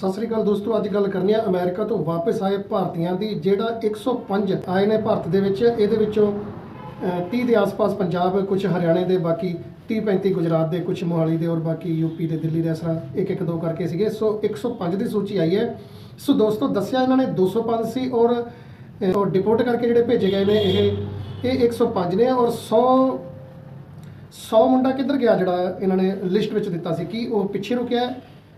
ਸਤਿ ਸ੍ਰੀ ਅਕਾਲ ਦੋਸਤੋ ਅੱਜ ਗੱਲ ਕਰਨੀ ਆ ਅਮਰੀਕਾ ਤੋਂ ਵਾਪਸ ਆਏ ਭਾਰਤੀਆਂ ਦੀ ਜਿਹੜਾ 105 ਆਏ ਨੇ ਭਾਰਤ ਦੇ ਵਿੱਚ। ਇਹਦੇ ਵਿੱਚੋਂ ਅਹ, 30 ਦੇ ਆਸ-ਪਾਸ ਪੰਜਾਬ ਕੁਝ ਹਰਿਆਣੇ ਦੇ ਬਾਕੀ 30 35 ਗੁਜਰਾਤ ਦੇ ਕੁਝ ਮੋਹਾਲੀ ਦੇ ਔਰ ਬਾਕੀ ਯੂਪੀ ਦੇ ਦਿੱਲੀ ਦੇ ਇਸ ਤਰ੍ਹਾਂ ਇੱਕ ਇੱਕ ਦੋ ਕਰਕੇ ਸੀਗੇ। ਸੋ 105 ਦੀ ਸੂਚੀ ਆਈ ਹੈ। ਸੋ ਦੋਸਤੋ ਦੱਸਿਆ ਇਹਨਾਂ ਨੇ 205 ਸੀ ਔਰ ਅਹ, ਔਰ ਡਿਪੋਰਟ ਕਰਕੇ ਜਿਹੜੇ ਭੇਜੇ ਗਏ ਨੇ ਇਹ ਇਹ 105 ਨੇ ਔਰ 100 100 ਮੁੰਡਾ ਕਿੱਧਰ ਗਿਆ ਜਿਹੜਾ ਇਹਨਾਂ ਨੇ ਲਿਸਟ ਵਿੱਚ ਦਿੱਤਾ ਸੀ? ਕਿ ਉਹ ਪਿੱਛੇ ਰੁਕਿਆ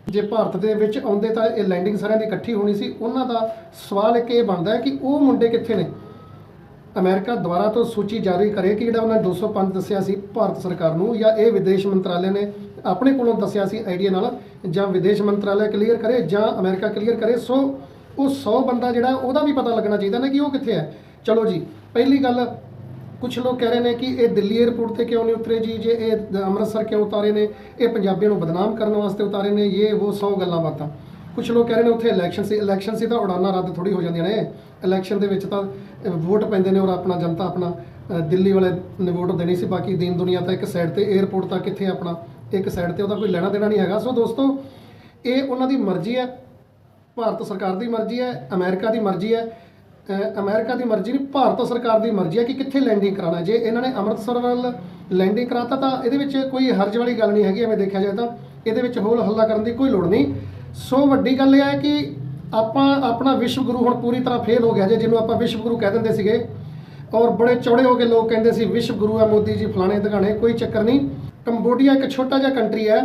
ਜੇ ਭਾਰਤ ਦੇ ਵਿੱਚ ਆਉਂਦੇ ਤਾਂ ਇਹ ਲੈਂਡਿੰਗ ਸਾਰਿਆਂ ਦੀ ਇਕੱਠੀ ਹੋਣੀ ਸੀ। ਉਹਨਾਂ ਦਾ ਸਵਾਲ ਇੱਕ ਇਹ ਬਣਦਾ ਹੈ ਕਿ ਉਹ ਮੁੰਡੇ ਕਿੱਥੇ ਨੇ? ਅਮਰੀਕਾ ਦੁਆਰਾ ਤੋਂ ਸੂਚੀ ਜਾਰੀ ਕਰੇ ਕਿ ਜਿਹੜਾ ਉਹਨਾਂ ਨੇ 205 ਦੱਸਿਆ ਸੀ ਭਾਰਤ ਸਰਕਾਰ ਨੂੰ ਜਾਂ ਇਹ ਵਿਦੇਸ਼ ਮੰਤਰਾਲੇ ਨੇ ਆਪਣੇ ਕੋਲੋਂ ਦੱਸਿਆ ਸੀ ਆਈਡੀਆ ਨਾਲ ਜਾਂ ਵਿਦੇਸ਼ ਮੰਤਰਾਲੇ ਕਲੀਅਰ ਕਰੇ ਜਾਂ ਅਮਰੀਕਾ ਕਲੀਅਰ ਕਰੇ। ਸੋ ਉਹ 100 ਬੰਦਾ ਜਿਹੜਾ ਉਹਦਾ ਵੀ ਪਤਾ ਲੱਗਣਾ ਚਾਹੀਦਾ ਨਾ ਕਿ ਉਹ ਕਿੱਥੇ ਹੈ। ਚਲੋ ਜੀ, ਪਹਿਲੀ ਗੱਲ ਕੁਝ ਲੋਕ ਕਹਿ ਰਹੇ ਨੇ ਕਿ ਇਹ ਦਿੱਲੀ 에ਅਰਪੋਰਟ ਤੇ ਕਿਉਂ ਨਹੀਂ ਉਤਰੇ ਜੀ? ਜੇ ਇਹ ਅੰਮ੍ਰਿਤਸਰ ਕਿਉਂ ਉਤਾਰੇ ਨੇ? ਇਹ ਪੰਜਾਬੀਆਂ ਨੂੰ ਬਦਨਾਮ ਕਰਨ ਵਾਸਤੇ ਉਤਾਰੇ ਨੇ, ਇਹ ਉਹ 100 ਗੱਲਾਂ ਬਾਤਾਂ। ਕੁਝ ਲੋਕ ਕਹਿ ਰਹੇ ਨੇ ਉੱਥੇ ਇਲੈਕਸ਼ਨ ਸੀ ਇਲੈਕਸ਼ਨ ਸੀ ਤਾਂ ਉਡਾਨਾਂ ਰੱਦ ਥੋੜੀ ਹੋ ਜਾਂਦੀਆਂ ਨੇ। ਇਲੈਕਸ਼ਨ ਦੇ ਵਿੱਚ ਤਾਂ ਵੋਟ ਪੈਂਦੇ ਨੇ ਔਰ ਆਪਣਾ ਜਨਤਾ ਆਪਣਾ ਦਿੱਲੀ ਵਾਲੇ ਨੇ ਵੋਟ ਦੇਣੀ ਸੀ, ਬਾਕੀ ਦੀਨ ਦੁਨੀਆ ਤਾਂ ਇੱਕ ਸਾਈਡ ਤੇ 에ਅਰਪੋਰਟ ਤਾਂ ਕਿੱਥੇ ਆਪਣਾ, ਇੱਕ ਸਾਈਡ ਤੇ ਉਹਦਾ ਕੋਈ ਲੈਣਾ ਦੇਣਾ ਨਹੀਂ ਹੈਗਾ। ਸੋ ਦੋਸਤੋ, ਇਹ ਉਹਨਾਂ ਦੀ ਮਰਜ਼ੀ ਹੈ। ਭਾਰਤ ਸਰਕਾਰ ਦੀ ਮਰਜ਼ੀ ਹੈ, ਅਮਰੀਕਾ ਦੀ ਮਰਜ਼ੀ ਹੈ। ਅਮਰੀਕਾ ਦੀ ਮਰਜ਼ੀ ਨਹੀਂ, ਭਾਰਤ ਸਰਕਾਰ ਦੀ ਮਰਜ਼ੀ ਹੈ ਕਿ ਕਿੱਥੇ ਲੈਂਡਿੰਗ ਕਰਾਉਣਾ ਜੇ ਇਹਨਾਂ ਨੇ ਅੰਮ੍ਰਿਤਸਰ ਵੱਲ ਲੈਂਡਿੰਗ ਕਰਾਤਾ ਤਾਂ ਇਹਦੇ ਵਿੱਚ ਕੋਈ ਹਰਜ ਵਾਲੀ ਗੱਲ ਨਹੀਂ ਹੈਗੀ, ਐਵੇਂ ਦੇਖਿਆ ਜਾਏ ਤਾਂ। ਇਹਦੇ ਵਿੱਚ ਹੋਲ ਹੱਲਾ ਕਰਨ ਦੀ ਕੋਈ ਲੋੜ ਨਹੀਂ। ਸੋ ਵੱਡੀ ਗੱਲ ਇਹ ਹੈ ਕਿ ਆਪਾਂ ਆਪਣਾ ਵਿਸ਼ਵ ਗੁਰੂ ਹੁਣ ਪੂਰੀ ਤਰ੍ਹਾਂ ਫੇਲ ਹੋ ਗਿਆ ਜੇ, ਜਿਹਨੂੰ ਆਪਾਂ ਵਿਸ਼ਵ ਗੁਰੂ ਕਹਿ ਦਿੰਦੇ ਸੀਗੇ। ਔਰ ਬੜੇ ਚੌੜੇ ਹੋ ਕੇ ਲੋਕ ਕਹਿੰਦੇ ਸੀ ਵਿਸ਼ਵ ਗੁਰੂ ਹੈ ਮੋਦੀ ਜੀ, ਫਲਾਣੇ ਦਿਖਾਣੇ ਕੋਈ ਚੱਕਰ ਨਹੀਂ। ਕੰਬੋਡੀਆ ਇੱਕ ਛੋਟਾ ਜਿਹਾ ਕੰਟਰੀ ਹੈ।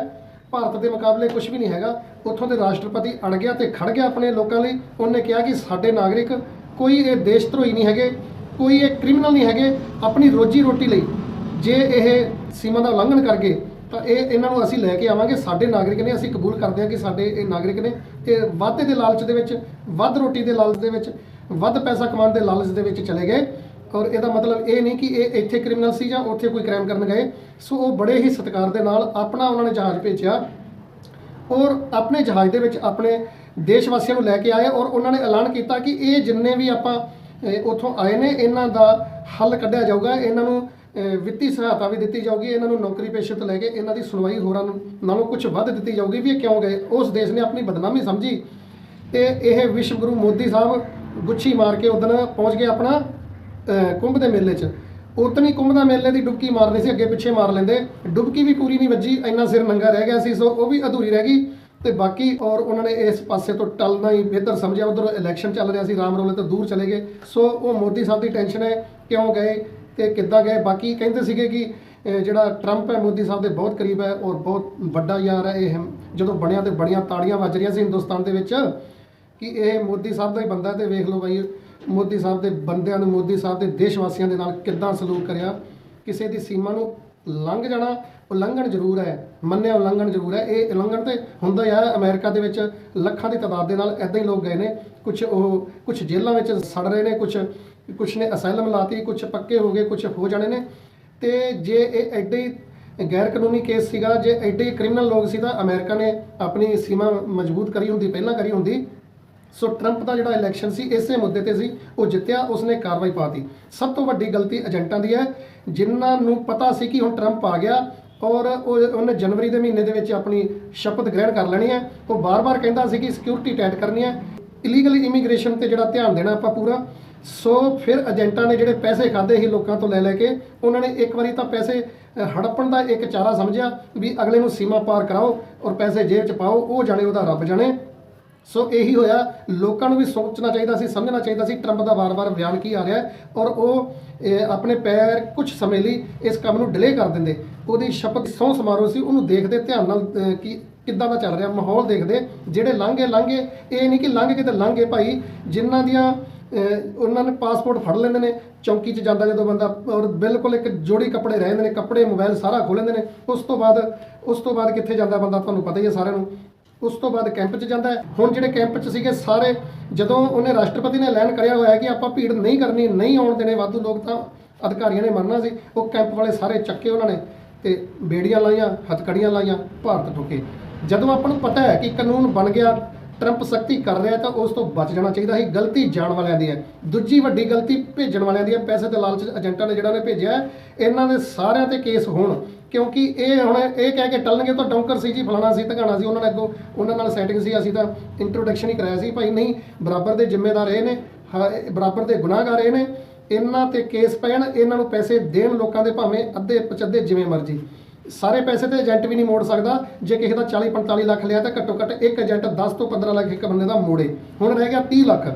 ਭਾਰਤ ਦੇ ਮੁਕਾਬਲੇ ਕੁਝ ਵੀ ਨਹੀਂ ਹੈਗਾ। ਉੱਥੋਂ ਦੇ ਰਾਸ਼ਟਰਪਤੀ ਅੜ ਗਿਆ ਤੇ ਖੜ ਗਿਆ ਆਪਣੇ ਲੋਕਾਂ ਲਈ। ਉਹਨੇ ਕਿਹਾ ਕਿ ਸਾਡੇ ਨਾਗਰਿਕ ਕੋਈ ਇਹ ਦੇਸ਼ ਧਰੋਹੀ ਨਹੀਂ ਹੈਗੇ, ਕੋਈ ਇਹ ਕ੍ਰਿਮੀਨਲ ਨਹੀਂ ਹੈਗੇ, ਆਪਣੀ ਰੋਜੀ ਰੋਟੀ ਲਈ। ਜੇ ਇਹ ਸੀਮਾ ਦਾ ਉਲੰਘਣ ਕਰ ਗਏ, ਤਾਂ ਇਹ ਇਹਨਾਂ ਨੂੰ ਅਸੀਂ ਲੈ ਕੇ ਆਵਾਂਗੇ। ਸਾਡੇ ਨਾਗਰਿਕ ਨੇ ਅਸੀਂ ਕਬੂਲ ਕਰਦੇ ਹਾਂ ਕਿ ਸਾਡੇ ਇਹ ਨਾਗਰਿਕ ਨੇ ਇਹ ਵਾਧੇ ਦੇ ਲਾਲਚ ਦੇ ਵਿੱਚ, ਵੱਧ ਰੋਟੀ ਦੇ ਲਾਲਚ ਦੇ ਵਿੱਚ, ਵੱਧ ਪੈਸਾ ਕਮਾਉਣ ਦੇ ਲਾਲਚ ਦੇ ਵਿੱਚ ਚਲੇ ਗਏ। ਔਰ ਇਹਦਾ ਮਤਲਬ ਇਹ ਨਹੀਂ ਕਿ ਇਹ ਇੱਥੇ ਕ੍ਰਿਮੀਨਲ ਸੀ ਜਾਂ ਉੱਥੇ ਕੋਈ ਕ੍ਰਾਈਮ ਕਰਨ ਗਏ। ਸੋ ਉਹ ਬੜੇ ਹੀ ਸਤਿਕਾਰ ਦੇ ਨਾਲ ਆਪਣਾ ਉਹਨਾਂ ਨੇ ਜਹਾਜ਼ ਭੇਜਿਆ। ਔਰ ਆਪਣੇ ਜਹਾਜ਼ ਦੇ ਵਿੱਚ ਆਪਣੇ ਦੇਸ਼ ਵਾਸੀਆਂ ਨੂੰ ਲੈ ਕੇ ਆਏ ਔਰ ਉਹਨਾਂ ਨੇ ਐਲਾਨ ਕੀਤਾ ਕਿ ਇਹ ਜਿੰਨੇ ਵੀ ਆਪਾਂ ਅਹ, ਉੱਥੋਂ ਆਏ ਨੇ ਇਹਨਾਂ ਦਾ ਹੱਲ ਕੱਢਿਆ ਜਾਊਗਾ। ਇਹਨਾਂ ਨੂੰ ਵਿੱਤੀ ਸਹਾਇਤਾ ਵੀ ਦਿੱਤੀ ਜਾਊਗੀ। ਇਹਨਾਂ ਨੂੰ ਨੌਕਰੀ ਪੇਸ਼ੇ ਤੋਂ ਲੈ ਕੇ ਇਹਨਾਂ ਦੀ ਸੁਣਵਾਈ ਹੋਰਾਂ ਨੂੰ ਨਾਲੋਂ ਕੁਝ ਵੱਧ ਦਿੱਤੀ ਜਾਊਗੀ ਵੀ ਇਹ ਕਿਉਂ ਗਏ। ਉਸ ਦੇਸ਼ ਨੇ ਆਪਣੀ ਬਦਨਾਮੀ ਸਮਝੀ ਤੇ ਇਹ ਵਿਸ਼ਵ ਗੁਰੂ ਮੋਦੀ ਸਾਹਿਬ ਗੁੱਛੀ ਮਾਰ ਕੇ ਉਦਣ ਪਹੁੰਚ ਗਏ ਆਪਣਾ ਕੁੰਭ ਦੇ ਮੇਲੇ 'ਚ। ਉਤਨੀ ਕੁੰਭ ਦਾ ਮੇਲੇ ਦੀ ਡੁਬਕੀ ਮਾਰਨੀ ਸੀ ਅੱਗੇ ਪਿੱਛੇ ਮਾਰ ਲੈਂਦੇ। ਡੁਬਕੀ ਵੀ ਪੂਰੀ ਨਹੀਂ ਵੱਜੀ ਇੰਨਾ ਸਿਰ ਨੰਗਾ ਰਹਿ ਗਿਆ ਸੀ ਸੋ ਉਹ ਵੀ ਅਧੂਰੀ ਰਹਿ ਗਈ। ਤੇ ਬਾਕੀ ਔਰ ਉਹਨਾਂ ਨੇ ਇਸ ਪਾਸੇ ਤੋਂ ਟਲਣਾ ਹੀ ਬਿਹਤਰ ਸਮਝਿਆ। ਉਧਰ ਇਲੈਕਸ਼ਨ ਚੱਲ ਰਿਹਾ ਸੀ, ਰਾਮ ਰੋਲੇ ਤੋਂ ਦੂਰ ਚਲੇ ਗਏ। ਸੋ ਉਹ ਮੋਦੀ ਸਾਹਿਬ ਦੀ ਟੈਨਸ਼ਨ ਹੈ, ਕਿਉਂ ਗਏ ਤੇ ਕਿੱਦਾਂ ਗਏ? ਬਾਕੀ ਕਹਿੰਦੇ ਸੀਗੇ ਕਿ ਜਿਹੜਾ ਟਰੰਪ ਹੈ, ਮੋਦੀ ਸਾਹਿਬ ਦੇ ਬਹੁਤ ਕਰੀਬ ਹੈ ਔਰ ਬਹੁਤ ਵੱਡਾ ਯਾਰ ਹੈ। ਇਹ ਜਦੋਂ ਬਣਿਆ ਤੇ ਬੜੀਆਂ ਤਾੜੀਆਂ ਵੱਜ ਰਹੀਆਂ ਸੀ ਹਿੰਦੁਸਤਾਨ ਦੇ ਵਿੱਚ ਕਿ ਇਹ ਮੋਦੀ ਸਾਹਿਬ ਦਾ ਹੀ ਬੰਦਾ ਤੇ ਵੇਖ ਲਓ ਬਾਈ, ਮੋਦੀ ਸਾਹਿਬ ਦੇ ਬੰਦਿਆਂ ਨੂੰ, ਮੋਦੀ ਸਾਹਿਬ ਦੇ ਦੇਸ਼ ਵਾਸੀਆਂ ਦੇ ਨਾਲ ਕਿੱਦਾਂ ਸਲੂਕ ਕਰਿਆ। ਕਿਸੇ ਦੀ ਸੀਮਾ ਨੂੰ ਲੰਘ ਜਾਣਾ ਉਲੰਘਣ ਜ਼ਰੂਰ ਹੈ, ਮੰਨਿਆ ਉਲੰਘਣ ਜ਼ਰੂਰ ਹੈ। ਇਹ ਉਲੰਘਣ ਤੇ ਹੁੰਦਾ ਹੀ ਆ, ਅਮਰੀਕਾ ਦੇ ਵਿੱਚ ਲੱਖਾਂ ਦੀ ਤਾਦਾਦ ਦੇ ਨਾਲ ਐਦਾਂ ਹੀ ਲੋਕ ਗਏ ਨੇ। ਕੁਝ ਉਹ ਕੁਝ ਜੇਲ੍ਹਾਂ ਵਿੱਚ ਸੜ ਰਹੇ ਨੇ ਕੁਝ ਕੁਝ ਨੇ ਅਸਾਈਲਮ ਲਾਤੀ ਕੁਝ ਪੱਕੇ ਹੋ ਗਏ ਕੁਝ ਹੋ ਜਾਣੇ ਨੇ। ਤੇ ਜੇ ਇਹ ਐਡੇ ਹੀ ਗੈਰ ਕਾਨੂੰਨੀ ਕੇਸ ਸੀਗਾ, ਜੇ ਐਡੇ ਕ੍ਰਿਮੀਨਲ ਲੋਕ ਸੀ ਤਾਂ ਅਮਰੀਕਾ ਨੇ ਆਪਣੀ ਸੀਮਾ ਮਜ਼ਬੂਤ ਕਰੀ ਹੁੰਦੀ, ਪਹਿਲਾਂ ਕਰੀ ਹੁੰਦੀ। ਸੋ ਟਰੰਪ ਦਾ ਜਿਹੜਾ ਇਲੈਕਸ਼ਨ ਸੀ, ਇਸੇ ਮੁੱਦੇ ਤੇ ਸੀ। ਉਹ ਜਿੱਤਿਆ, ਉਸਨੇ ਕਾਰਵਾਈ ਪਾਤੀ ਸਭ ਤੋਂ ਵੱਡੀ ਗਲਤੀ ਏਜੰਟਾਂ ਦੀ ਹੈ, ਜਿਨ੍ਹਾਂ ਨੂੰ ਪਤਾ ਸੀ ਕਿ ਹੁਣ ਟਰੰਪ ਆ ਗਿਆ ਔਰ ਉਹ ਉਹਨੇ ਜਨਵਰੀ ਦੇ ਮਹੀਨੇ ਦੇ ਵਿੱਚ ਆਪਣੀ ਸ਼ਪਥ ਗ੍ਰਹਿਣ ਕਰ ਲੈਣੀ ਹੈ। ਉਹ ਬਾਰ-ਬਾਰ ਕਹਿੰਦਾ ਸੀ ਕਿ ਸਿਕਿਉਰਿਟੀ ਟਾਈਟ ਕਰਨੀ ਹੈ। ਇਲੀਗਲ ਇਮੀਗ੍ਰੇਸ਼ਨ ਤੇ ਜਿਹੜਾ ਧਿਆਨ ਦੇਣਾ ਆਪਾਂ ਪੂਰਾ। ਸੋ ਫਿਰ ਏਜੰਟਾਂ ਨੇ ਜਿਹੜੇ ਪੈਸੇ ਖਾਦੇ ਸੀ ਲੋਕਾਂ ਤੋਂ ਲੈ ਲੈ ਕੇ, ਉਹਨਾਂ ਨੇ ਇੱਕ ਵਾਰੀ ਤਾਂ ਪੈਸੇ ਹੜੱਪਣ ਦਾ ਇੱਕ ਚਾਰਾ ਸਮਝਿਆ ਵੀ ਅਗਲੇ ਨੂੰ ਸੀਮਾ ਪਾਰ ਕਰਾਓ ਔਰ ਪੈਸੇ ਜੇਬ 'ਚ ਪਾਓ, ਉਹ ਜਾਣੇ ਉਹਦਾ ਰੱਬ ਜਾਣੇ। ਸੋ ਇਹੀ ਹੋਇਆ, ਲੋਕਾਂ ਨੂੰ ਵੀ ਸੋਚਣਾ ਚਾਹੀਦਾ ਸੀ, ਸਮਝਣਾ ਚਾਹੀਦਾ ਸੀ ਟਰੰਪ ਦਾ ਵਾਰ-ਵਾਰ ਬਿਆਨ ਕੀ ਆ ਰਿਹਾ ਔਰ ਉਹ ਆਪਣੇ ਪੈਰ ਕੁਝ ਸਮੇਂ ਲਈ ਇਸ ਕੰਮ ਨੂੰ ਡਿਲੇ ਕਰ ਦਿੰਦੇ। ਉਹਦੀ ਸ਼ਪਥ ਸਹੁੰ ਸਮਾਰੋਹ ਸੀ, ਉਹਨੂੰ ਦੇਖਦੇ ਧਿਆਨ ਨਾਲ ਕਿ ਕਿੱਦਾਂ ਦਾ ਚੱਲ ਰਿਹਾ, ਮਾਹੌਲ ਦੇਖਦੇ, ਜਿਹੜੇ ਲੰਘੇ ਲੰਘੇ, ਇਹ ਨਹੀਂ ਕਿ ਲੰਘ ਕੇ ਤੇ ਲੰਘੇ ਭਾਈ, ਜਿਨ੍ਹਾਂ ਦੀਆਂ ਉਹਨਾਂ ਨੇ ਪਾਸਪੋਰਟ ਫੜ ਲੈਂਦੇ ਨੇ, ਚੌਂਕੀ 'ਚ ਜਾਂਦਾ ਜਦੋਂ ਬੰਦਾ, ਔਰ ਬਿਲਕੁਲ ਇੱਕ ਜੋੜੀ ਕੱਪੜੇ ਰਹਿੰਦੇ ਨੇ, ਕੱਪੜੇ ਮੋਬਾਈਲ ਸਾਰਾ ਖੋਹ ਲੈਂਦੇ ਨੇ, ਉਸ ਤੋਂ ਬਾਅਦ, ਉਸ ਤੋਂ ਬਾਅਦ ਕਿੱਥੇ ਜਾਂਦਾ ਬੰਦਾ, ਤੁਹਾਨੂੰ ਪਤਾ ਹੀ ਹੈ ਸਾਰਿਆਂ ਨੂੰ। ਉਸ ਤੋਂ ਬਾਅਦ ਕੈਂਪ 'ਚ ਜਾਂਦਾ ਹੈ। ਹੁਣ ਜਿਹੜੇ ਕੈਂਪ 'ਚ ਸੀਗੇ ਸਾਰੇ, ਜਦੋਂ ਉਹਨੇ ਰਾਸ਼ਟਰਪਤੀ ਨੇ ਐਲਾਨ ਕਰਿਆ ਹੋਇਆ ਕਿ ਆਪਾਂ ਭੀੜ ਨਹੀਂ ਕਰਨੀ, ਨਹੀਂ ਆਉਣ ਦੇਣੇ ਵਾਧੂ ਲੋਕ, ਤਾਂ ਅਧਿਕਾਰੀਆਂ ਨੇ ਮੰਨਣਾ ਸੀ। ਉਹ ਕੈਂਪ ਵਾਲੇ ਸਾਰੇ ਚੱਕੇ ਉਹਨਾਂ ਨੇ ਤੇ ਬੇੜੀਆਂ ਲਾਈਆਂ, ਹੱਥਕੜੀਆਂ ਲਾਈਆਂ, ਭਾਰਤ ਠੋਕੇ। ਜਦੋਂ ਆਪਾਂ ਨੂੰ ਪਤਾ ਹੈ ਕਿ ਕਾਨੂੰਨ ਬਣ ਗਿਆ ਟਰੰਪ ਸਖਤੀ ਕਰ ਰਿਹਾ ਤਾਂ ਉਸ ਤੋਂ ਬਚ ਜਾਣਾ ਚਾਹੀਦਾ ਸੀ, ਗਲਤੀ ਜਾਣ ਵਾਲਿਆਂ ਦੀ ਹੈ। ਦੂਜੀ ਵੱਡੀ ਗਲਤੀ ਭੇਜਣ ਵਾਲਿਆਂ ਦੀ ਹੈ, ਪੈਸੇ ਤੇ ਲਾਲਚ ਏਜੰਟਾਂ ਨੇ ਜਿਹੜਾ ਨੇ ਭੇਜਿਆ ਇਹਨਾਂ ਦੇ ਸਾਰਿਆਂ ਤੇ ਕੇਸ ਹੋਣ। ਕਿਉਂਕਿ ਇਹ ਹੁਣ ਇਹ ਕਹਿ ਕੇ ਟਲਣਗੇ ਤਾਂ ਡੌਂਕਰ ਸੀ ਜੀ ਫਲਾਣਾ ਸੀ ਧਗਾਣਾ ਸੀ ਉਹਨਾਂ ਨੇ ਅੱਗੋਂ ਉਹਨਾਂ ਨਾਲ ਸੈਟਿੰਗ ਸੀ ਅਸੀਂ ਤਾਂ ਇੰਟਰੋਡਕਸ਼ਨ ਹੀ ਕਰਾਇਆ ਸੀ ਭਾਈ ਨਹੀਂ ਬਰਾਬਰ ਦੇ ਜ਼ਿੰਮੇਦਾਰ ਇਹ ਨੇ ਹਾਂ, ਬਰਾਬਰ ਦੇ ਗੁਨਾਹਗਾਰ ਇਹ ਨੇ ਇਹਨਾਂ ਤੇ ਕੇਸ ਪੈਣ ਇਹਨਾਂ ਨੂੰ ਪੈਸੇ ਦੇਣ ਲੋਕਾਂ ਦੇ ਭਾਵੇਂ ਅੱਧੇ ਪਚੱਧੇ ਜਿਵੇਂ ਮਰਜ਼ੀ। ਸਾਰੇ ਪੈਸੇ ਤੇ ਏਜੰਟ ਵੀ ਨਹੀਂ ਮੋੜ ਸਕਦਾ ਜੇ ਕਿਸੇ ਦਾ 40 45 ਲੱਖ ਲਿਆ ਤਾਂ ਘੱਟੋ ਘੱਟ ਇੱਕ ਏਜੰਟ 10 ਤੋਂ 15 ਲੱਖ ਇੱਕ ਬੰਦੇ ਦਾ ਮੋੜੇ। ਹੁਣ ਰਹਿ ਗਿਆ 30 ਲੱਖ।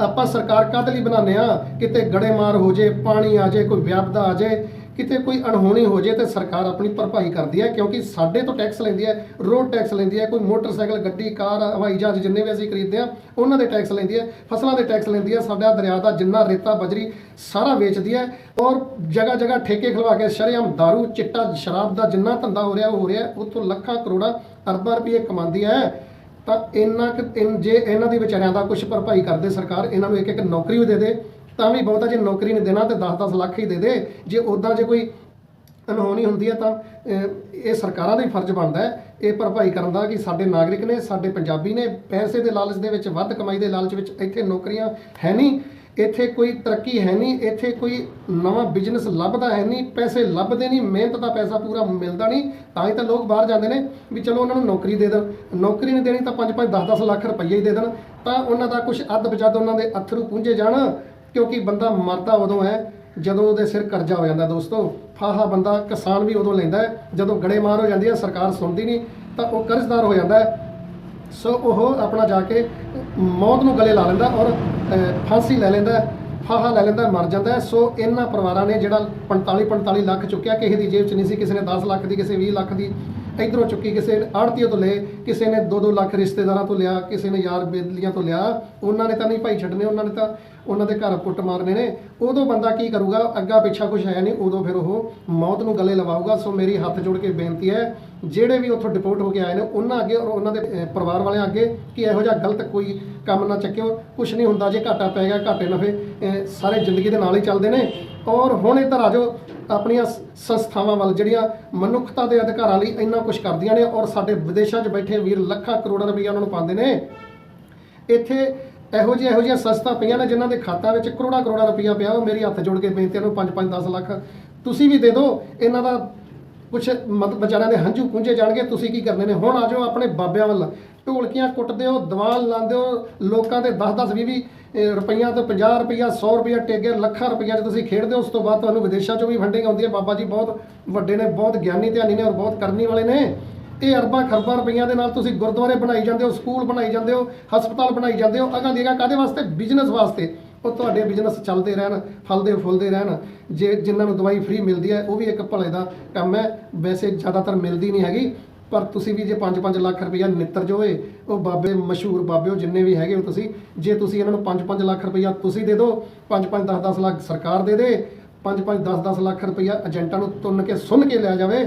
ਆਪਾਂ ਸਰਕਾਰ ਕਾਹਦੇ ਲਈ ਬਣਾਉਂਦੇ ਆ ਕਿਤੇ ਗੜੇਮਾਰ ਹੋ ਜੇ ਪਾਣੀ ਆ ਜੇ ਕੋਈ ਵਿਆਪਦਾ ਆ ਜੇ ਕਿਤੇ ਕੋਈ ਅਣਹੋਣੀ ਹੋ ਜੇ ਤੇ ਸਰਕਾਰ ਆਪਣੀ ਭਰਪਾਈ ਕਰਦੀ ਹੈ, ਕਿਉਂਕਿ ਸਾਡੇ ਤੋਂ ਟੈਕਸ ਲੈਂਦੀ ਹੈ, ਰੋਡ ਟੈਕਸ ਲੈਂਦੀ ਹੈ, ਕੋਈ ਮੋਟਰਸਾਈਕਲ, ਗੱਡੀ, ਕਾਰ, ਹਵਾਈ ਜਹਾਜ਼ ਜਿੰਨੇ ਵੀ ਅਸੀਂ ਖਰੀਦਦੇ ਆ ਉਹਨਾਂ ਦੇ ਟੈਕਸ ਲੈਂਦੀ ਹੈ, ਫਸਲਾਂ ਦੇ ਟੈਕਸ ਲੈਂਦੀ ਹੈ, ਸਾਡਾ ਦਰਿਆ ਦਾ ਜਿੰਨਾ ਰੇਤਾ, ਬਜਰੀ ਸਾਰਾ ਵੇਚਦੀ ਹੈ ਔਰ ਜਗ੍ਹਾ ਜਗ੍ਹਾ ਠੇਕੇ ਖਲਵਾ ਕੇ ਸ਼ਰੇਆਮ दारू ਚਿੱਟਾ, ਸ਼ਰਾਬ ਦਾ ਜਿੰਨਾ ਧੰਦਾ ਹੋ ਰਿਹਾ, ਉਹ ਹੋ ਰਿਹਾ, ਉੱਥੋਂ ਲੱਖਾਂ ਕਰੋੜਾਂ ਅਰਬਾਂ ਰੁਪਏ ਕਮਾਉਂਦੀ ਹੈ। ਤਾਂ ਇਹਨਾਂ ਕੁ ਜੇ ਇਹਨਾਂ ਦੀ ਵਿਚਾਰਿਆਂ ਦਾ ਕੁਝ ਭਰਪਾਈ ਕਰਦੇ ਸਰਕਾਰ, ਇਹਨਾਂ ਨੂੰ ਇੱਕ ਇੱਕ ਨੌਕਰੀ ਵੀ ਦੇ ਦੇ ਤਾਂ ਵੀ ਬਹੁਤਾ ਜੇ ਨੌਕਰੀ ਨਹੀਂ ਦੇਣਾ ਤੇ 10-10 ਲੱਖ ਹੀ ਦੇ ਦੇ। ਜੇ ਉਦਾਂ ਜੇ ਕੋਈ ਅਨਹੋਣੀ ਹੁੰਦੀ ਹੈ ਤਾਂ ਇਹ ਸਰਕਾਰਾਂ ਦਾ ਹੀ ਫਰਜ਼ ਬਣਦਾ ਹੈ। ਇਹ ਭਰਪਾਈ ਕਰਨ ਦਾ ਕਿ ਸਾਡੇ ਨਾਗਰਿਕ ਨੇ, ਸਾਡੇ ਪੰਜਾਬੀ ਨੇ ਪੈਸੇ ਦੇ ਲਾਲਚ ਦੇ ਵਿੱਚ, ਵੱਧ ਕਮਾਈ ਦੇ ਲਾਲਚ ਵਿੱਚ ਇੱਥੇ ਨੌਕਰੀਆਂ ਹੈ ਨਹੀਂ। ਇੱਥੇ ਕੋਈ ਤਰੱਕੀ ਹੈ ਨਹੀਂ, ਇੱਥੇ ਕੋਈ ਨਵਾਂ ਬਿਜ਼ਨਸ ਲੱਭਦਾ ਹੈ ਨਹੀਂ, ਪੈਸੇ ਲੱਭਦੇ ਨਹੀਂ, ਮਿਹਨਤ ਦਾ ਪੈਸਾ ਪੂਰਾ ਮਿਲਦਾ ਨਹੀਂ। ਤਾਂ ਹੀ ਤਾਂ ਲੋਕ ਬਾਹਰ ਜਾਂਦੇ ਨੇ ਵੀ ਚਲੋ ਉਹਨਾਂ ਨੂੰ ਨੌਕਰੀ ਦੇ ਦੇਣ। ਨੌਕਰੀ ਨਹੀਂ ਦੇਣੀ ਤਾਂ 5-5 10-10 ਲੱਖ ਰੁਪਈਆ ਹੀ ਦੇ ਦੇਣ। ਤਾਂ ਉਹਨਾਂ ਦਾ ਕੁਝ ਅੱਧ ਬਚੱਦ ਉਹਨਾਂ ਦੇ ਅਥਰੂ ਪੁੰਝੇ ਜਾਣ। ਕਿਉਂਕਿ ਬੰਦਾ ਮਰਦਾ ਉਦੋਂ ਹੈ, ਜਦੋਂ ਉਹਦੇ ਸਿਰ ਕਰਜ਼ਾ ਹੋ ਜਾਂਦਾ ਦੋਸਤੋ। ਫਾਹਾ ਬੰਦਾ ਕਿਸਾਨ ਵੀ ਉਦੋਂ ਲੈਂਦਾ ਹੈ, ਜਦੋਂ ਗੜੇ ਮਾਰ ਹੋ ਜਾਂਦੀ ਹੈ, ਸਰਕਾਰ ਸੁਣਦੀ ਨਹੀਂ, ਤਾਂ ਉਹ ਕਰਜ਼ਦਾਰ ਹੋ ਜਾਂਦਾ ਹੈ। ਸੋ ਉਹ ਆਪਣਾ ਜਾ ਕੇ ਮੌਤ ਨੂੰ ਗਲੇ ਲਾ ਲੈਂਦਾ ਔਰ ਫਾਂਸੀ ਲੈ ਲੈਂਦਾ ਫਾਹਾ ਲੈ ਲੈਂਦਾ ਮਰ ਜਾਂਦਾ ਸੋ ਇਹਨਾਂ ਪਰਿਵਾਰਾਂ ਨੇ ਜਿਹੜਾ 45 45 ਲੱਖ ਚੁੱਕਿਆ, ਕਿਸੇ ਦੀ ਜੇਬ 'ਚ ਨਹੀਂ ਸੀ, ਕਿਸੇ ਨੇ 10 ਲੱਖ ਦੀ, ਕਿਸੇ 20 ਲੱਖ ਦੀ ਇਧਰੋਂ ਚੁੱਕੀ ਕਿਸੇ ਨੇ ਆੜਤੀਆਂ ਤੋਂ ਲਏ ਕਿਸੇ ਨੇ 2-2 ਲੱਖ ਰਿਸ਼ਤੇਦਾਰਾਂ ਤੋਂ ਲਿਆ, ਕਿਸੇ ਨੇ ਯਾਰ ਬੇਲੀਆਂ ਤੋਂ ਲਿਆ, ਉਹਨਾਂ ਨੇ ਤਾਂ ਨਹੀਂ ਭਾਈ ਛੱਡਨੇ, ਉਹਨਾਂ ਨੇ ਤਾਂ ਉਹਨਾਂ ਦੇ ਘਰ ਪੁੱਟ ਮਾਰਨੇ ਨੇ। ਉਦੋਂ ਬੰਦਾ ਕੀ ਕਰੂਗਾ? ਅੱਗਾ ਪਿੱਛਾ ਕੁਝ ਹੈ ਨਹੀਂ, ਉਦੋਂ ਫਿਰ ਉਹ ਮੌਤ ਨੂੰ ਗਲੇ ਲਵਾਊਗਾ। ਸੋ ਮੇਰੀ ਹੱਥ ਜੋੜ ਕੇ ਬੇਨਤੀ ਹੈ, ਜਿਹੜੇ ਵੀ ਉੱਥੋਂ ਡਿਪੋਰਟ ਹੋ ਕੇ ਆਏ ਨੇ, ਉਹਨਾਂ ਅੱਗੇ ਔਰ ਉਹਨਾਂ ਦੇ ਪਰਿਵਾਰ ਵਾਲਿਆਂ ਅੱਗੇ ਕਿ ਇਹੋ ਜਿਹਾ ਗਲਤ ਕੋਈ ਕੰਮ ਨਾ ਚੱਕਿਓ। ਕੁਝ ਨਹੀਂ ਹੁੰਦਾ, ਜੇ ਘਾਟਾ ਪੈ ਗਿਆ, ਘਾਟੇ ਨਫੇ ਸਾਰੇ ਜ਼ਿੰਦਗੀ ਦੇ ਨਾਲ ਹੀ ਚੱਲਦੇ ਨੇ। ਔਰ ਹੁਣ ਇੱਧਰ ਆ ਜਾਓ ਆਪਣੀਆਂ ਸੰਸਥਾਵਾਂ ਵੱਲ, ਜਿਹੜੀਆਂ ਮਨੁੱਖਤਾ ਦੇ ਅਧਿਕਾਰਾਂ ਲਈ ਇੰਨਾ ਕੁਝ ਕਰਦੀਆਂ ਨੇ ਔਰ ਸਾਡੇ ਵਿਦੇਸ਼ਾਂ 'ਚ ਬੈਠੇ ਵੀਰ ਲੱਖਾਂ ਕਰੋੜਾਂ ਰੁਪਈਆ ਉਹਨਾਂ ਨੂੰ ਪਾਉਂਦੇ ਨੇ। ਇੱਥੇ ਇਹੋ ਜਿਹੇ ਇਹੋ ਜਿਹੀਆਂ ਸੰਸਥਾ ਪਈਆਂ ਨੇ ਜਿਨ੍ਹਾਂ ਦੇ ਖਾਤਾ ਵਿੱਚ ਕਰੋੜਾਂ ਕਰੋੜਾਂ ਰੁਪਈਆ ਪਿਆ, ਉਹ ਮੇਰੀ ਹੱਥ ਜੋੜ ਕੇ ਬੇਨਤੀ ਹੈ ਨੂੰ 5-5 10 ਲੱਖ ਤੁਸੀਂ ਵੀ ਦੇ ਦਿਓ। ਇਹਨਾਂ ਦਾ ਕੁਛ ਮਤ ਵਿਚਾਰਿਆਂ ਦੇ ਹੰਝੂ ਪੁੰਝੇ ਜਾਣਗੇ, ਤੁਸੀਂ ਕੀ ਕਰਨੇ ਨੇ? ਹੁਣ ਆ ਜਾਓ ਆਪਣੇ ਬਾਬਿਆਂ ਵੱਲ। ਢੋਲਕੀਆਂ ਕੁੱਟਦੇ ਹੋ, ਦੀਵਾਨ ਲਾਉਂਦੇ ਹੋ, ਲੋਕਾਂ ਦੇ 10-10 20 ਰੁਪਈਆ ਤੋਂ 50 ਰੁਪਈਆ 100 ਰੁਪਈਆ ਟੇਕੇ ਲੱਖਾਂ ਰੁਪਈਆ 'ਚ ਤੁਸੀਂ ਖੇਡਦੇ ਹੋ, ਉਸ ਤੋਂ ਬਾਅਦ ਤੁਹਾਨੂੰ ਵਿਦੇਸ਼ਾਂ 'ਚੋਂ ਵੀ ਫੰਡਿੰਗ ਆਉਂਦੀ ਹੈ। ਬਾਬਾ ਜੀ ਬਹੁਤ ਵੱਡੇ ਨੇ, ਬਹੁਤ ਗਿਆਨੀ, ਧਿਆਨੀ ਨੇ ਔਰ ਬਹੁਤ ਕਰਨੀ ਵਾਲੇ ਨੇ। ਇਹ ਅਰਬਾਂ ਖਰਬਾਂ ਰੁਪਈਆਂ ਦੇ ਨਾਲ ਤੁਸੀਂ ਗੁਰਦੁਆਰੇ ਬਣਾਈ ਜਾਂਦੇ ਹੋ, ਸਕੂਲ ਬਣਾਈ ਜਾਂਦੇ ਹੋ, ਹਸਪਤਾਲ ਬਣਾਈ ਜਾਂਦੇ ਹੋ ਅਗਾਂ ਦੀਗਾ ਕਾਦੇ ਵਾਸਤੇ? ਬਿਜ਼ਨਸ ਵਾਸਤੇ। ਉਹ ਤੁਹਾਡੇ ਬਿਜ਼ਨਸ ਚੱਲਦੇ ਰਹਿਣ ਫਲਦੇ ਫੁੱਲਦੇ ਰਹਿਣ। ਜੇ ਜਿਨ੍ਹਾਂ ਨੂੰ ਦਵਾਈ ਫ੍ਰੀ ਮਿਲਦੀ ਹੈ, ਉਹ ਵੀ ਇੱਕ ਭਲੇ ਦਾ ਕੰਮ ਹੈ। ਵੈਸੇ ਜ਼ਿਆਦਾਤਰ ਮਿਲਦੀ ਨਹੀਂ ਹੈਗੀ, ਪਰ ਤੁਸੀਂ ਵੀ ਜੇ 5-5 ਲੱਖ ਰੁਪਈਆ ਨਿੱਤਰ ਜੋਏ ਉਹ ਬਾਬੇ ਮਸ਼ਹੂਰ ਬਾਬੇ ਹੋ, ਜਿੰਨੇ ਵੀ ਹੈਗੇ ਹੋ ਤੁਸੀਂ, ਜੇ ਤੁਸੀਂ ਇਹਨਾਂ ਨੂੰ 5-5 ਲੱਖ ਰੁਪਈਆ ਤੁਸੀਂ ਦੇ ਦਿਓ 5-5 10-10 ਲੱਖ ਸਰਕਾਰ ਦੇ ਦੇ 5-5 10-10 ਲੱਖ ਰੁਪਈਆ ਏਜੰਟਾਂ ਨੂੰ ਤੁੰਨ ਕੇ ਸੁੰਨ ਕੇ ਲਿਆ ਜਾਵੇ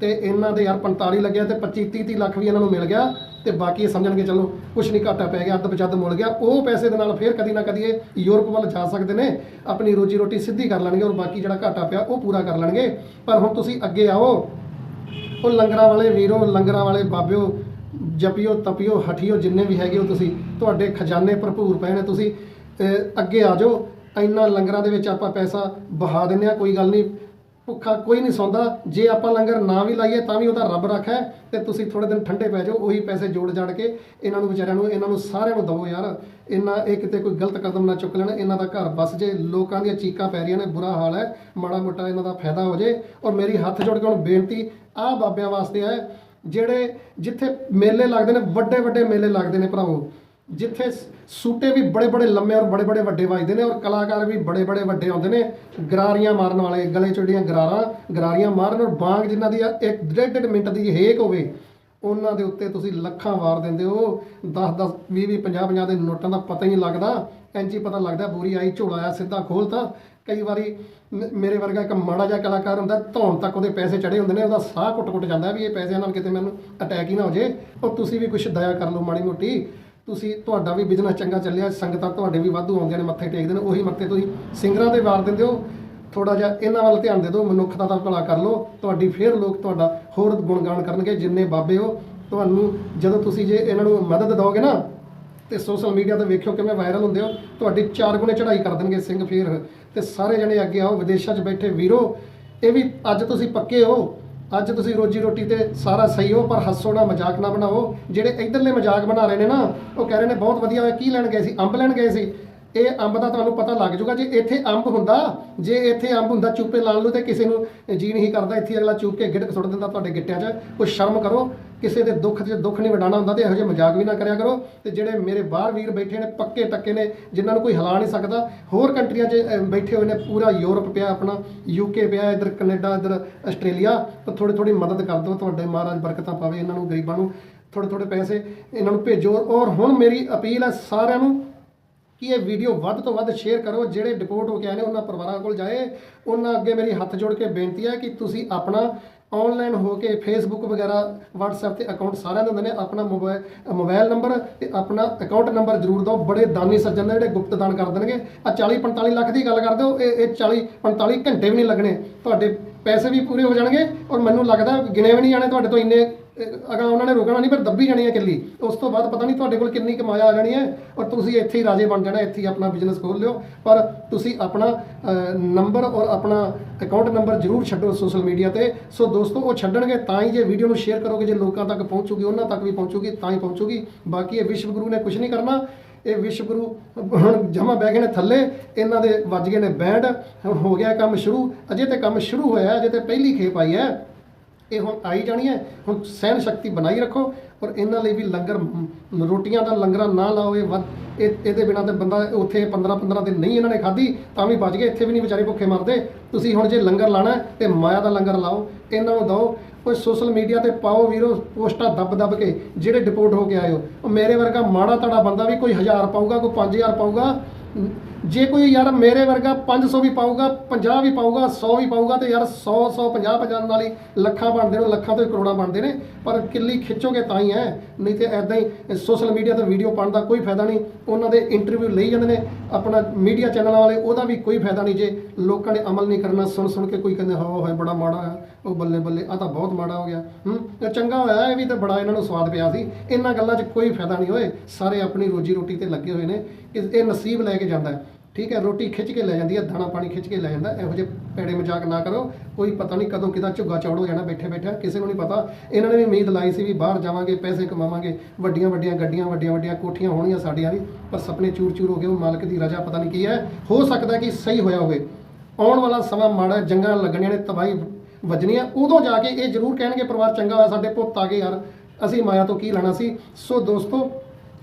ਤੇ ਇਹਨਾਂ ਦੇ ਯਾਰ 45 ਲੱਗਿਆ ਤੇ 25 30 30 ਲੱਖ ਵੀ ਇਹਨਾਂ ਨੂੰ ਮਿਲ ਗਿਆ ਤੇ ਬਾਕੀ ਇਹ ਸਮਝਣਗੇ ਚਲੋ ਕੁਛ ਨਹੀਂ ਘਾਟਾ ਪੈ ਗਿਆ ਅੱਧ ਬਚੱਦ ਮੁੱਲ ਗਿਆ। ਉਹ ਪੈਸੇ ਦੇ ਨਾਲ ਫੇਰ ਕਦੀ ਨਾ ਕਦੀ ਇਹ ਯੂਰਪ ਵੱਲ ਜਾ ਸਕਦੇ ਨੇ ਆਪਣੀ ਰੋਜੀ ਰੋਟੀ ਸਿੱਧੀ ਕਰ ਲੈਣਗੇ ਔਰ ਬਾਕੀ ਜਿਹੜਾ ਘਾਟਾ ਪਿਆ ਉਹ ਪੂਰਾ ਕਰ ਲੈਣਗੇ। ਪਰ ਹੁਣ ਤੁਸੀਂ ਅੱਗੇ ਆਓ। ਉਹ ਲੰਗਰਾਂ ਵਾਲੇ ਵੀਰੋ ਲੰਗਰਾਂ ਵਾਲੇ ਬਾਬਿਓ ਜਪਿਓ ਤਪਿਓ ਹਠਿਓ ਜਿੰਨੇ ਵੀ ਹੈਗੇ ਹੋ ਤੁਸੀਂ ਤੁਹਾਡੇ ਖਜ਼ਾਨੇ ਭਰਪੂਰ ਪਏ ਨੇ ਤੁਸੀਂ ਅਹ, ਅੱਗੇ ਆ ਜਾਓ। ਇੰਨਾ ਲੰਗਰਾਂ ਦੇ ਵਿੱਚ ਆਪਾਂ ਪੈਸਾ ਬਹਾ ਦਿੰਦੇ ਆ ਕੋਈ ਗੱਲ ਨਹੀਂ। ਭੁੱਖਾ ਕੋਈ ਨਹੀਂ ਸੌਂਦਾ। ਜੇ ਆਪਾਂ ਲੰਗਰ ਨਾ ਵੀ ਲਾਈਏ ਤਾਂ ਵੀ ਉਹਦਾ ਰੱਬ ਰੱਖਾ ਹੈ ਤੇ ਤੁਸੀਂ ਥੋੜੇ ਦਿਨ ਠੰਡੇ ਪੈ ਜਾਓ, ਉਹੀ ਪੈਸੇ ਜੋੜ ਜਾੜ ਕੇ ਇਹਨਾਂ ਨੂੰ ਵਿਚਾਰਿਆਂ ਨੂੰ, ਇਹਨਾਂ ਨੂੰ ਸਾਰਿਆਂ ਨੂੰ ਦਵੋ ਯਾਰ। ਇਹਨਾਂ, ਇਹ ਕਿਤੇ ਕੋਈ ਗਲਤ ਕਦਮ ਨਾ ਚੁੱਕ ਲੈਣ, ਇਹਨਾਂ ਦਾ ਘਰ ਬਸ ਜੇ, ਲੋਕਾਂ ਦੀਆਂ ਚੀਕਾਂ ਪੈ ਰਹੀਆਂ ਨੇ, ਬੁਰਾ ਹਾਲ ਹੈ, ਮਾੜਾ ਮੋਟਾ ਇਹਨਾਂ ਦਾ ਫਾਇਦਾ ਹੋ ਜੇ। ਔਰ ਮੇਰੀ ਹੱਥ ਜੋੜ ਕੇ ਹੁਣ ਬੇਨਤੀ, ਆਹ ਬਾਬਿਆਂ ਵਾਸਤੇ ਹੈ, ਜਿਹੜੇ ਜਿੱਥੇ ਮੇਲੇ ਲੱਗਦੇ ਨੇ ਵੱਡੇ ਵੱਡੇ ਮੇਲੇ ਲੱਗਦੇ ਨੇ ਭਰਾਵੋ ਜਿੱਥੇ ਸੂਟੇ ਵੀ ਬੜੇ ਬੜੇ ਲੰਮੇ ਔਰ ਬੜੇ ਬੜੇ ਵੱਡੇ ਵੱਜਦੇ ਨੇ ਔਰ ਕਲਾਕਾਰ ਵੀ ਬੜੇ ਬੜੇ ਵੱਡੇ ਆਉਂਦੇ ਨੇ, ਗਰਾਰੀਆਂ ਮਾਰਨ ਵਾਲੇ, ਗਲੇ 'ਚ ਗਰਾਰਾਂ, ਗਰਾਰੀਆਂ ਮਾਰਨ ਔਰ ਬਾਂਗ ਜਿਨ੍ਹਾਂ ਦੀ ਆ, ਇੱਕ ਡੇਢ ਡੇਢ ਮਿੰਟ ਦੀ ਹੇਕ ਹੋਵੇ, ਉਹਨਾਂ ਦੇ ਉੱਤੇ ਤੁਸੀਂ ਲੱਖਾਂ ਵਾਰ ਦਿੰਦੇ ਹੋ 10 10 20 20 50 50 ਦੇ ਨੋਟਾਂ ਦਾ ਪਤਾ ਹੀ ਨਹੀਂ ਲੱਗਦਾ ਇੰਜ ਪਤਾ ਲੱਗਦਾ ਬੋਰੀ ਆਈ, ਝੋਲਾ ਆ ਸਿੱਧਾ ਖੋਲਤਾ ਕਈ ਵਾਰੀ ਮੇਰੇ ਵਰਗਾ ਇੱਕ ਮਾੜਾ ਜਿਹਾ ਕਲਾਕਾਰ ਹੁੰਦਾ, ਧੌਣ ਤੱਕ ਉਹਦੇ ਪੈਸੇ ਚੜੇ ਹੁੰਦੇ ਨੇ, ਉਹਦਾ ਸਾਹ ਘੁੱਟ-ਘੁੱਟ ਜਾਂਦਾ ਵੀ ਇਹ ਪੈਸਿਆਂ ਨਾਲ ਕਿਤੇ ਮੈਨੂੰ ਅਟੈਕ ਹੀ ਨਾ ਹੋ ਜੇ ਔਰ ਤੁਸੀਂ ਵੀ ਕੁਛ ਦਇਆ ਕਰ ਲਓ ਮਾੜੀ ਮੋਟੀ ਤੁਸੀਂ ਤੁਹਾਡਾ ਵੀ ਬਿਜ਼ਨਸ ਚੰਗਾ ਚੱਲਿਆ, ਸੰਗਤਾਂ ਤੁਹਾਡੇ ਵੀ ਵਾਧੂ ਆਉਂਦੀਆਂ ਨੇ, ਮੱਥੇ ਟੇਕਦੇ ਨੇ, ਉਹੀ ਮੱਥੇ ਤੁਸੀਂ ਸਿੰਗਰਾਂ ਤੇ ਵਾਰ ਦਿੰਦੇ ਹੋ। ਥੋੜਾ ਜਿਹਾ ਇਹਨਾਂ ਵੱਲ ਧਿਆਨ ਦੇ ਦਿਓ, ਮਨੁੱਖਤਾ ਦਾ ਭਲਾ ਕਰ ਲਓ। ਤੁਹਾਡੀ ਫੇਰ ਲੋਕ ਤੁਹਾਡਾ ਹੋਰ ਗੁਣਗਾਨ ਕਰਨਗੇ, ਜਿੰਨੇ ਬਾਬੇ ਹੋ। ਤੁਹਾਨੂੰ ਜਦੋਂ ਤੁਸੀਂ ਜੇ ਇਹਨਾਂ ਨੂੰ ਮਦਦ ਦਿਓਗੇ ਨਾ, ਤੇ ਸੋਸ਼ਲ ਮੀਡੀਆ ਤੇ ਵੇਖਿਓ ਕਿਵੇਂ ਵਾਇਰਲ ਹੁੰਦੇ ਹੋ, ਤੁਹਾਡੀ ਚਾਰ ਗੁਣੇ ਚੜ੍ਹਾਈ ਕਰ ਦੇਣਗੇ ਸਿੰਘ ਫੇਰ। ਤੇ ਸਾਰੇ ਜਣੇ ਅੱਗੇ ਆਓ, ਵਿਦੇਸ਼ਾਂ 'ਚ ਬੈਠੇ ਵੀਰੋ, ਇਹ ਵੀ ਅੱਜ ਤੁਸੀਂ ਪੱਕੇ ਹੋ। ਅੱਜ ਤੁਸੀਂ ਰੋਜੀ ਰੋਟੀ ਤੇ ਸਾਰਾ ਸਹੀ ਹੋ, ਪਰ ਹੱਸੋ ਨਾ, ਮਜ਼ਾਕ ਨਾ ਬਣਾਓ। ਜਿਹੜੇ ਇਧਰਲੇ ਮਜ਼ਾਕ ਬਣਾ ਰਹੇ ਨੇ ਨਾ, ਉਹ ਕਹਿ ਰਹੇ ਨੇ, ਬਹੁਤ ਵਧੀਆ ਹੋਇਆ, ਕੀ ਲੈਣ ਗਏ ਸੀ? ਅੰਬ ਲੈਣ ਗਏ ਸੀ। ਇਹ ਅੰਬ ਦਾ ਤੁਹਾਨੂੰ ਪਤਾ ਲੱਗ ਜਾਊਗਾ ਜੇ ਇੱਥੇ ਅੰਬ ਹੁੰਦਾ, ਜੇ ਇੱਥੇ ਅੰਬ ਹੁੰਦਾ ਚੂਪੇ ਲਾਣ ਨੂੰ ਤੇ ਕਿਸੇ ਨੂੰ ਜੀ ਨਹੀਂ ਕਰਦਾ, ਇੱਥੇ ਅਗਲਾ ਚੂਪ ਕੇ ਗਿੱਟ ਸੁੱਟ ਦਿੰਦਾ ਤੁਹਾਡੇ ਗਿੱਟਿਆਂ 'ਚ। ਕੋਈ ਸ਼ਰਮ ਕਰੋ, ਕਿਸੇ ਦੇ ਦੁੱਖ 'ਚ ਦੁੱਖ ਨਹੀਂ ਵਡਾਣਾ ਹੁੰਦਾ ਤੇ ਇਹੋ ਜਿਹੇ ਮਜ਼ਾਕ ਵੀ ਨਾ ਕਰਿਆ ਕਰੋ। ਤੇ ਜਿਹੜੇ ਮੇਰੇ ਬਾਹਰ ਵੀਰ ਬੈਠੇ ਨੇ, ਪੱਕੇ ਟੱਕੇ ਨੇ, ਜਿਨ੍ਹਾਂ ਨੂੰ ਕੋਈ ਹਿਲਾ ਨਹੀਂ ਸਕਦਾ, ਹੋਰ ਕੰਟਰੀਆਂ 'ਚ ਬੈਠੇ ਹੋਏ ਨੇ, ਪੂਰਾ ਯੂਰਪ ਪਿਆ, ਆਪਣਾ ਯੂਕੇ ਪਿਆ, ਇੱਧਰ ਕੈਨੇਡਾ, ਇੱਧਰ ਆਸਟ੍ਰੇਲੀਆ, ਤਾਂ ਥੋੜੀ ਥੋੜੀ ਮਦਦ ਕਰ ਦਿਓ, ਤੁਹਾਡੇ ਮਹਾਰਾਜ ਬਰਕਤਾਂ ਪਾਵੇ ਇਹਨਾਂ ਨੂੰ, ਗਰੀਬਾਂ ਨੂੰ ਥੋੜੇ ਥੋੜੇ ਪੈਸੇ ਇਹਨਾਂ ਨੂੰ ਭੇਜੋ। ਔਰ ਹੁਣ ਮੇਰੀ ਅਪੀਲ ਹੈ ਸਾਰਿਆਂ ਨੂੰ ਕਿ ਇਹ ਵੀਡੀਓ ਵੱਧ ਤੋਂ ਵੱਧ ਸ਼ੇਅਰ ਕਰੋ, ਜਿਹੜੇ ਡਿਪੋਰਟ ਹੋ ਕੇ ਆਏ ਨੇ, ਉਹਨਾਂ ਪਰਿਵਾਰਾਂ ਕੋਲ ਜਾਏ। ਉਹਨਾਂ ਅੱਗੇ ਮੇਰੀ ਹੱਥ ਜੋੜ ਕੇ ਬੇਨਤੀ ਹੈ ਕਿ ਤੁਸੀਂ ਆਪਣਾ ਆਨਲਾਈਨ ਹੋ ਕੇ ਫੇਸਬੁੱਕ ਵਗੈਰਾ, WhatsApp ਤੇ ਅਕਾਊਂਟ ਸਾਰਿਆਂ ਦੇ ਹੁੰਦੇ ਨੇ, ਆਪਣਾ ਮੋਬਾਈਲ ਮੋਬਾਈਲ ਨੰਬਰ ਤੇ ਆਪਣਾ ਅਕਾਊਂਟ ਨੰਬਰ ਜ਼ਰੂਰ ਦਿਓ। ਬੜੇ ਦਾਨੀ ਸੱਜਣ ਨੇ ਜਿਹੜੇ ਗੁਪਤ ਦਾਨ ਕਰ ਦੇਣਗੇ। ਆ 40 45 ਲੱਖ ਦੀ ਗੱਲ ਕਰਦੇ ਹੋ, ਇਹ ਇਹ 40 45 ਘੰਟੇ ਵੀ ਨਹੀਂ ਲੱਗਣੇ। ਤੁਹਾਡੇ ਪੈਸੇ ਵੀ ਪੂਰੇ ਹੋ ਜਾਣਗੇ ਔਰ ਮੈਨੂੰ ਲੱਗਦਾ ਗਿਣੇ ਵੀ ਨਹੀਂ ਜਾਣੇ ਤੁਹਾਡੇ ਤੋਂ ਇੰਨੇ ਅਗਾ ਉਹਨਾਂ ਨੇ ਰੁਕਣਾ ਨਹੀਂ ਪਰ ਦੱਬੀ ਜਾਣੀ ਹੈ ਕਿੱਲੀ। ਉਸ ਤੋਂ ਬਾਅਦ ਪਤਾ ਨਹੀਂ ਤੁਹਾਡੇ ਕੋਲ ਕਿੰਨੀ ਕਮਾਇਆ ਆ ਜਾਣੀ ਹੈ ਔਰ ਤੁਸੀਂ ਇੱਥੇ ਹੀ ਰਾਜੇ ਬਣ ਜਾਣਾ, ਇੱਥੇ ਹੀ ਆਪਣਾ ਬਿਜ਼ਨਸ ਖੋਲ ਲਿਓ। ਪਰ ਤੁਸੀਂ ਆਪਣਾ ਨੰਬਰ ਔਰ ਆਪਣਾ ਅਕਾਊਂਟ ਨੰਬਰ ਜ਼ਰੂਰ ਛੱਡੋ ਸੋਸ਼ਲ ਮੀਡੀਆ ਤੇ। ਸੋ ਦੋਸਤੋ, ਉਹ ਛੱਡਣਗੇ ਤਾਂ ਹੀ ਜੇ ਵੀਡੀਓ ਨੂੰ ਸ਼ੇਅਰ ਕਰੋਗੇ, ਜੇ ਲੋਕਾਂ ਤੱਕ ਪਹੁੰਚੂਗੀ, ਉਹਨਾਂ ਤੱਕ ਵੀ ਪਹੁੰਚੂਗੀ, ਤਾਂ ਹੀ ਪਹੁੰਚੂਗੀ। ਬਾਕੀ ਇਹ ਵਿਸ਼ਵ ਗੁਰੂ ਨੇ ਕੁਝ ਨਹੀਂ ਕਰਨਾ। ਇਹ ਵਿਸ਼ਵ ਗੁਰੂ ਹੁਣ ਜਮਾ ਬਹਿ ਗਏ ਨੇ ਥੱਲੇ, ਇਹਨਾਂ ਦੇ ਵੱਜ ਗਏ ਨੇ ਬੈਂਡ। ਹੁਣ ਹੋ ਗਿਆ ਕੰਮ ਸ਼ੁਰੂ। ਅਜੇ ਤੇ ਕੰਮ ਸ਼ੁਰੂ ਹੋਇਆ, ਅਜੇ ਤੇ ਪਹਿਲੀ ਖੇਪ ਆਈ ਹੈ। ਇਹ ਹੁਣ ਆਈ ਜਾਣੀ ਹੈ। ਹੁਣ ਸਹਿਣ ਸ਼ਕਤੀ ਬਣਾਈ ਰੱਖੋ ਔਰ ਇਹਨਾਂ ਲਈ ਵੀ ਲੰਗਰ ਰੋਟੀਆਂ ਦਾ ਲੰਗਰਾਂ ਨਾ ਲਾਓ ਇਹ ਵੱਧ। ਇਹ, ਇਹਦੇ ਬਿਨਾਂ ਤੇ ਬੰਦਾ ਉੱਥੇ 15 15 ਦਿਨ ਨਹੀਂ ਇਹਨਾਂ ਨੇ ਖਾਧੀ, ਤਾਂ ਵੀ ਬਚ ਗਏ। ਇੱਥੇ ਵੀ ਨਹੀਂ ਵਿਚਾਰੇ ਭੁੱਖੇ ਮਰਦੇ। ਤੁਸੀਂ ਹੁਣ ਜੇ ਲੰਗਰ ਲਾਣਾ ਹੈ, ਤੇ ਮਾਇਆ ਦਾ ਲੰਗਰ ਲਾਓ। ਇਹਨਾਂ ਨੂੰ ਦਿਓ। ਕੋਈ ਸੋਸ਼ਲ ਮੀਡੀਆ ਤੇ ਪਾਓ ਵੀਰੋ, ਪੋਸਟਾਂ ਦੱਬ ਦੱਬ ਕੇ, ਜਿਹੜੇ ਡਿਪੋਰਟ ਹੋ ਕੇ ਆਇਓ ਮੇਰੇ ਵਰਗਾ ਮਾੜਾ ਤੜਾ ਬੰਦਾ ਵੀ ਕੋਈ 1000 ਪਾਊਗਾ, ਕੋਈ 5000 ਪਾਊਗਾ। ਜੇ ਕੋਈ ਯਾਰ ਮੇਰੇ ਵਰਗਾ 500 ਵੀ ਪਾਊਗਾ 50 ਵੀ ਪਾਊਗਾ 100 ਵੀ ਪਾਊਗਾ ਤੇ ਯਾਰ 100 100 50 50 ਨਾਲ ਹੀ ਲੱਖਾਂ ਬਣਦੇ ਨੇ, ਲੱਖਾਂ ਤੋਂ ਹੀ ਕਰੋੜਾਂ ਬਣਦੇ ਨੇ, ਪਰ ਕਿੱਲੀ ਖਿੱਚੋਗੇ ਤਾਂ ਹੀ ਹੈ ਨਹੀਂ ਤੇ ਐਦਾਂ ਹੀ ਸੋਸ਼ਲ ਮੀਡੀਆ ਤੇ ਵੀਡੀਓ ਪਾਉਣ ਦਾ ਕੋਈ ਫਾਇਦਾ ਨਹੀਂ। ਉਹਨਾਂ ਦੇ ਇੰਟਰਵਿਊ ਲਈ ਜਾਂਦੇ ਨੇ, ਆਪਣਾ ਮੀਡੀਆ ਚੈਨਲਾਂ ਵਾਲੇ, ਉਹਦਾ ਵੀ ਕੋਈ ਫਾਇਦਾ ਨਹੀਂ ਜੇ ਲੋਕਾਂ ਨੇ ਅਮਲ ਨਹੀਂ ਕਰਨਾ। ਸੁਣ ਸੁਣ ਕੇ ਕੋਈ ਕਹਿੰਦੇ, ਹਾਂ, ਹੋਏ, ਬੜਾ ਮਾੜਾ ਹੈ ਉਹ ਬੱਲੇ ਬੱਲੇ ਆ ਤਾਂ ਬਹੁਤ ਮਾੜਾ ਹੋ ਗਿਆ। ਹੂੰ ਚੰਗਾ ਹੋਇਆ ਇਹ ਵੀ ਤਾਂ ਬੜਾ ਇਹਨਾਂ ਨੂੰ ਸਵਾਦ ਪਿਆ ਸੀ। ਇਹਨਾਂ ਗੱਲਾਂ 'ਚ ਕੋਈ ਫਾਇਦਾ ਨਹੀਂ ਹੋਏ ਸਾਰੇ ਆਪਣੀ ਰੋਜੀ ਰੋਟੀ ਤੇ ਲੱਗੇ ਹੋਏ ਨੇ। ਇਹ ਨਸੀਬ ਲੈ ਕੇ ਜਾਂਦਾ। ਠੀਕ ਹੈ, ਰੋਟੀ ਖਿੱਚ ਕੇ ਲੈ ਜਾਂਦੀ ਹੈ, ਦਾਣਾ ਪਾਣੀ ਖਿੱਚ ਕੇ ਲੈ ਜਾਂਦਾ, ਇਹੋ ਜਿਹੇ ਪੈੜੇ ਮਜ਼ਾਕ ਨਾ ਕਰੋ, ਕੋਈ ਪਤਾ ਨਹੀਂ ਕਦੋਂ ਕਿਦਾ ਝੁੱਗਾ ਚੌੜ ਹੋ ਜਾਣਾ, ਬੈਠੇ ਬੈਠੇ, ਕਿਸੇ ਨੂੰ ਨਹੀਂ ਪਤਾ। ਇਹਨਾਂ ਨੇ ਵੀ ਉਮੀਦ ਲਾਈ ਸੀ ਵੀ ਬਾਹਰ ਜਾਵਾਂਗੇ, ਪੈਸੇ ਕਮਾਵਾਂਗੇ, ਵੱਡੀਆਂ ਵੱਡੀਆਂ ਗੱਡੀਆਂ, ਵੱਡੀਆਂ ਵੱਡੀਆਂ ਕੋਠੀਆਂ ਹੋਣੀਆਂ ਸਾਡੀਆਂ ਵੀ, ਪਰ ਸੁਪਨੇ ਚੂਰ ਚੂਰ ਹੋ ਗਏ, ਉਹ ਮਾਲਕ ਦੀ ਰਜ਼ਾ ਪਤਾ ਨਹੀਂ ਕੀ ਹੈ। ਹੋ ਸਕਦਾ ਕਿ ਸਹੀ ਹੋਇਆ ਹੋਵੇ। ਆਉਣ ਵਾਲਾ ਸਮਾਂ ਮਾੜਾ ਜੰਗਾਂ ਲੱਗਣੀਆਂ ਨੇ, ਤਬਾਹੀ ਵੱਜਣੀਆਂ ਉਦੋਂ ਜਾ ਕੇ ਇਹ ਜ਼ਰੂਰ ਕਹਿਣਗੇ, ਪਰਿਵਾਰ ਚੰਗਾ ਹੋਇਆ, ਸਾਡੇ ਪੁੱਤ ਆ ਗਏ ਯਾਰ, ਅਸੀਂ ਮਾਇਆ ਤੋਂ ਕੀ ਲੈਣਾ ਸੀ? ਸੋ ਦੋਸਤੋ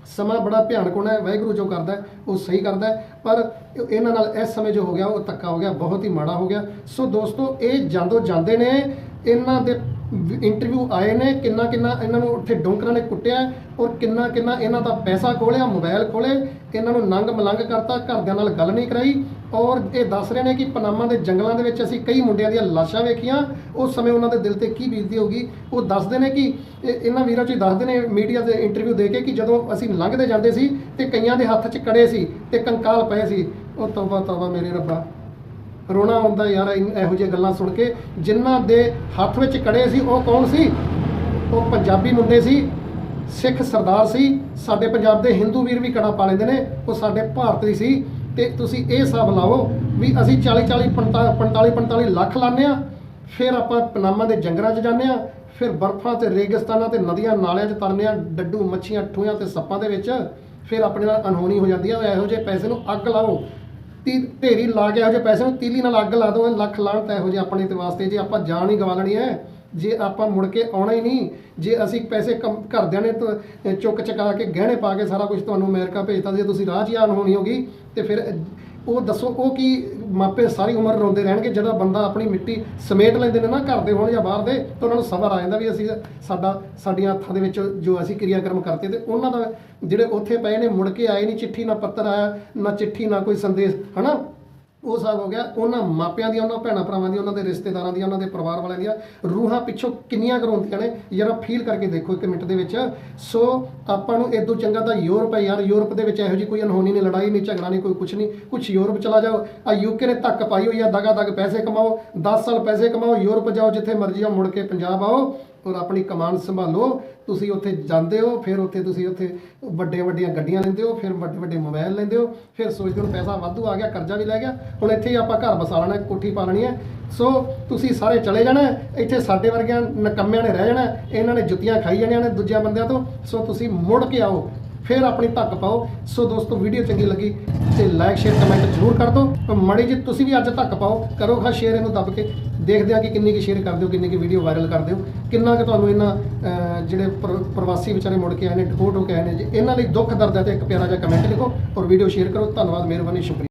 ਸਮਾਂ ਬੜਾ ਭਿਆਨਕ ਹੋਣਾ ਹੈ ਵਾਹਿਗੁਰੂ ਜੋ ਕਰਦਾ ਉਹ ਸਹੀ ਕਰਦਾ ਹੈ, ਪਰ ਇਹਨਾਂ ਨਾਲ ਇਸ ਸਮੇਂ ਜੋ ਹੋ ਗਿਆ ਉਹ ਧੱਕਾ ਹੋ ਗਿਆ ਬਹੁਤ ਹੀ ਮਾੜਾ ਹੋ ਗਿਆ। ਸੋ ਦੋਸਤੋ ਇਹ ਜਾਂਦੋ ਜਾਂਦੇ ਨੇ ਇਹਨਾਂ ਦੇ ਇੰਟਰਵਿਊ ਆਏ ਨੇ ਕਿੰਨਾ ਕਿੰਨਾ ਇਹਨਾਂ ਨੂੰ ਉੱਥੇ ਡੋਂਕਰਾਂ ਨੇ ਕੁੱਟਿਆ ਔਰ ਕਿੰਨਾ ਕਿੰਨਾ ਇਹਨਾਂ ਦਾ ਪੈਸਾ ਖੋਲਿਆ ਮੋਬਾਈਲ ਖੋਲੇ ਇਹਨਾਂ ਨੂੰ ਨੰਗ ਮਲੰਗ ਕਰਤਾ ਘਰਦਿਆਂ ਨਾਲ ਗੱਲ ਨਹੀਂ ਕਰਾਈ ਔਰ ਇਹ ਦੱਸ ਰਹੇ ਨੇ ਕਿ ਪਨਾਮਾ ਦੇ ਜੰਗਲਾਂ ਦੇ ਵਿੱਚ ਅਸੀਂ ਕਈ ਮੁੰਡਿਆਂ ਦੀਆਂ ਲਾਸ਼ਾਂ ਵੇਖੀਆਂ। ਉਸ ਸਮੇਂ ਉਹਨਾਂ ਦੇ ਦਿਲ ਤੇ ਕੀ ਬੀਤਦੀ ਹੋਗੀ ਉਹ ਦੱਸਦੇ ਨੇ ਕਿ ਇਹਨਾਂ ਵੀਰਾਂ ਚ ਹੀ ਦੱਸਦੇ ਨੇ ਮੀਡੀਆ ਦੇ ਇੰਟਰਵਿਊ ਦੇ ਕੇ ਕਿ ਜਦੋਂ ਅਸੀਂ ਲੰਘਦੇ ਜਾਂਦੇ ਸੀ ਤੇ ਕਈਆਂ ਦੇ ਹੱਥ 'ਚ ਕੜੇ ਸੀ ਤੇ ਕੰਕਾਲ ਪਏ ਸੀ। ਉਹ ਤੌਬਾ ਤੌਬਾ ਮੇਰੇ ਰੱਬਾ। ਰੋਣਾ ਆਉਂਦਾ ਯਾਰ ਇਹੋ ਜਿਹੀਆਂ ਗੱਲਾਂ ਸੁਣ ਕੇ ਜਿਨ੍ਹਾਂ ਦੇ ਹੱਥ ਵਿੱਚ ਕੜੇ ਸੀ, ਉਹ ਕੌਣ ਸੀ? ਉਹ ਪੰਜਾਬੀ ਮੁੰਡੇ ਸੀ, ਸਿੱਖ ਸਰਦਾਰ ਸੀ। ਸਾਡੇ ਪੰਜਾਬ ਦੇ ਹਿੰਦੂ ਵੀਰ ਵੀ ਕੜਾ ਪਾ ਲੈਂਦੇ ਨੇ। ਉਹ ਸਾਡੇ ਭਾਰਤ ਦੀ ਸੀ। ਤੇ ਤੁਸੀਂ ਇਹ ਹਿਸਾਬ ਲਾਓ ਵੀ ਅਸੀਂ 40 40 45 45 45 ਲੱਖ ਲਾਉਂਦੇ ਆ ਫਿਰ ਆਪਾਂ ਪਨਾਮਾ ਦੇ ਜੰਗਲਾਂ 'ਚ ਜਾਂਦੇ ਆ ਫਿਰ ਬਰਫਾਂ ਤੇ ਰੇਗਿਸਤਾਨਾਂ ਤੇ ਨਦੀਆਂ ਨਾਲਿਆਂ 'ਚ ਤਰਨੇ ਆ ਡੱਡੂ, ਮੱਛੀਆਂ ਠੂਆਂ ਤੇ ਸੱਪਾਂ ਦੇ ਵਿੱਚ, ਫਿਰ ਆਪਣੇ ਨਾਲ ਅਨਹੋਣੀ ਹੋ ਜਾਂਦੀ ਆ ਇਹੋ ਜਿਹੇ ਪੈਸੇ ਨੂੰ ਅੱਗ ਲਾਓ। ਤੀ ਢੇਰੀ ਲਾ ਕੇ ਇਹੋ ਜਿਹੇ ਪੈਸੇ ਨੂੰ ਤੀਲੀ ਨਾਲ ਅੱਗ ਲਾ ਦੋ ਲੱਖ ਲਾਣ ਤਾਂ ਇਹੋ ਜਿਹੇ ਆਪਣੇ ਤੇ ਵਾਸਤੇ, ਜੇ ਆਪਾਂ ਜਾਨ ਹੀ ਗਵਾ ਲੈਣੀ ਹੈ ਜੇ ਆਪਾਂ ਮੁੜ ਕੇ ਆਉਣਾ ਹੀ ਨਹੀਂ, ਜੇ ਅਸੀਂ ਪੈਸੇ ਕੰਮ- ਘਰਦਿਆਂ ਨੇ ਚੁੱਕ ਚਕਾ ਕੇ ਗਹਿਣੇ ਪਾ ਕੇ ਸਾਰਾ ਕੁਝ ਤੁਹਾਨੂੰ ਅਮਰੀਕਾ ਭੇਜਤਾ ਜੇ ਤੁਸੀਂ ਰਾਹ 'ਚ ਹੀ ਆਨ ਹੋਣੀ ਹੋਗੀ, ਤੇ ਫਿਰ ਉਹ ਦੱਸੋ, ਉਹ ਕੀ ਮਾਪੇ ਸਾਰੀ ਉਮਰ ਰੋਂਦੇ ਰਹਿਣਗੇ ਜਦੋਂ ਬੰਦਾ ਆਪਣੀ ਮਿੱਟੀ ਸਮੇਟ ਲੈਂਦੇ ਨੇ ਨਾ ਘਰ ਦੇ ਹੋਣ ਜਾਂ ਬਾਹਰ ਦੇ, ਤਾਂ ਉਹਨਾਂ ਨੂੰ ਸਬਰ ਆ ਜਾਂਦਾ ਵੀ ਅਸੀਂ ਸਾਡਾ, ਸਾਡੀਆਂ ਹੱਥਾਂ ਦੇ ਵਿੱਚ ਜੋ ਅਸੀਂ ਕਿਰਿਆ ਕਰਮ ਕਰਤੇ ਤੇ ਉਹਨਾਂ ਦਾ ਜਿਹੜੇ ਉੱਥੇ ਪਏ ਨੇ, ਮੁੜ ਕੇ ਆਏ ਨਹੀਂ, ਚਿੱਠੀ ਨਾ ਪੱਤਰ ਆਇਆ, ਨਾ ਚਿੱਠੀ, ਨਾ ਕੋਈ ਸੰਦੇਸ਼, ਹਨਾ? ਉਹ ਸਭ ਹੋ ਗਿਆ, ਉਹਨਾਂ ਮਾਪਿਆਂ ਦੀਆਂ, ਉਹਨਾਂ ਭੈਣਾਂ ਭਰਾਵਾਂ ਦੀਆਂ, ਉਹਨਾਂ ਦੇ ਰਿਸ਼ਤੇਦਾਰਾਂ ਦੀਆਂ, ਉਹਨਾਂ ਦੇ ਪਰਿਵਾਰ ਵਾਲਿਆਂ ਦੀਆਂ ਰੂਹਾਂ ਪਿੱਛੋਂ ਕਿੰਨੀਆਂ ਕਰਉਂਦੀਆਂ ਨੇ, ਜਰਾ ਫੀਲ ਕਰਕੇ ਦੇਖੋ ਇੱਕ ਮਿੰਟ ਦੇ ਵਿੱਚ। ਸੋ ਆਪਾਂ ਨੂੰ ਇਦੋਂ ਚੰਗਾ ਤਾਂ ਯੂਰਪ ਹੈ ਯਾਰ, ਯੂਰਪ ਦੇ ਵਿੱਚ ਇਹੋ ਜਿਹੀ ਕੋਈ ਅਨਹੋਣੀ ਨਹੀਂ, ਲੜਾਈ ਨਹੀਂ, ਝਗੜਾ ਨਹੀਂ, ਕੋਈ ਕੁਝ ਨਹੀਂ। ਕੁਝ ਯੂਰਪ ਚਲਾ ਜਾਓ ਆ ਯੂਕੇ ਨੇ ਧੱਕ ਪਾਈ ਹੋਈ ਆ ਦਗਾ ਦਗ ਪੈਸੇ ਕਮਾਓ 10 ਸਾਲ ਪੈਸੇ ਕਮਾਓ, ਯੂਰਪ ਜਾਓ ਜਿੱਥੇ ਮਰਜ਼ੀ ਆ ਮੁੜ ਕੇ ਪੰਜਾਬ ਆਓ। ਔਰ ਆਪਣੀ ਕਮਾਨ ਸੰਭਾਲੋ, ਤੁਸੀਂ ਉੱਥੇ ਜਾਂਦੇ ਹੋ, ਫਿਰ ਉੱਥੇ ਤੁਸੀਂ ਉੱਥੇ ਵੱਡੀਆਂ ਵੱਡੀਆਂ ਗੱਡੀਆਂ ਲੈਂਦੇ ਹੋ, ਫਿਰ ਵੱਡੇ ਵੱਡੇ ਮੋਬਾਈਲ ਲੈਂਦੇ ਹੋ, ਫਿਰ ਸੋਚਦੇ ਹੋ ਪੈਸਾ ਵਾਧੂ ਆ ਗਿਆ, ਕਰਜ਼ਾ ਵੀ ਲੈ ਗਿਆ, ਹੁਣ ਇੱਥੇ ਹੀ ਆਪਾਂ ਘਰ ਬਸਾ ਲੈਣਾ, ਕੋਠੀ ਪਾ ਲੈਣੀ ਹੈ। ਸੋ ਤੁਸੀਂ ਸਾਰੇ ਚਲੇ ਜਾਣਾ, ਇੱਥੇ ਸਾਡੇ ਵਰਗਿਆਂ ਨਕੰਮਿਆਂ ਨੇ ਰਹਿ ਜਾਣਾ, ਇਹਨਾਂ ਨੇ ਜੁੱਤੀਆਂ ਖਾਈ ਜਾਣੀਆਂ ਨੇ ਦੂਜਿਆਂ ਬੰਦਿਆਂ ਤੋਂ। ਸੋ ਤੁਸੀਂ ਮੁੜ ਕੇ ਆਓ ਫਿਰ ਆਪਣੀ ਧੱਕ ਪਾਓ। ਸੋ ਦੋਸਤੋ ਵੀਡੀਓ ਚੰਗੀ ਲੱਗੀ ਤੇ ਲਾਈਕ ਸ਼ੇਅਰ ਕਮੈਂਟ ਜ਼ਰੂਰ ਕਰ ਦਿਓ। ਮੜੀ ਜੀ ਤੁਸੀਂ ਵੀ ਅੱਜ ਧੱਕ ਪਾਓ, ਕਰੋ ਖਾਸ ਸ਼ੇਅਰ ਇਹਨੂੰ ਦੱਬ ਕੇ। ਦੇਖਦੇ ਆ ਕਿ ਕਿੰਨੀ ਕੀ ਸ਼ੇਅਰ ਕਰਦੇ ਹੋ, ਕਿੰਨੀ ਕੀ ਵੀਡੀਓ ਵਾਇਰਲ ਕਰਦੇ ਹੋ। ਕਿੰਨਾ ਕਿ ਤੁਹਾਨੂੰ ਇਹਨਾਂ ਜਿਹੜੇ ਪ੍ਰ- ਪ੍ਰਵਾਸੀ ਵਿਚਾਰੇ ਮੁੜ ਕੇ ਆਏ ਨੇ ਡਿਪੋਰਟ ਹੋ ਕੇ ਆਏ ਨੇ, ਜੀ ਇਹਨਾਂ ਲਈ ਦੁੱਖ, ਦਰਦ ਹੈ ਤੇ ਇੱਕ ਪਿਆਰਾ ਜਿਹਾ ਕਮੈਂਟ ਲਿਖੋ ਔਰ ਵੀਡੀਓ ਸ਼ੇਅਰ ਕਰੋ। ਧੰਨਵਾਦ, ਮਿਹਰਬਾਨੀ, ਸ਼ੁਕਰੀਆ।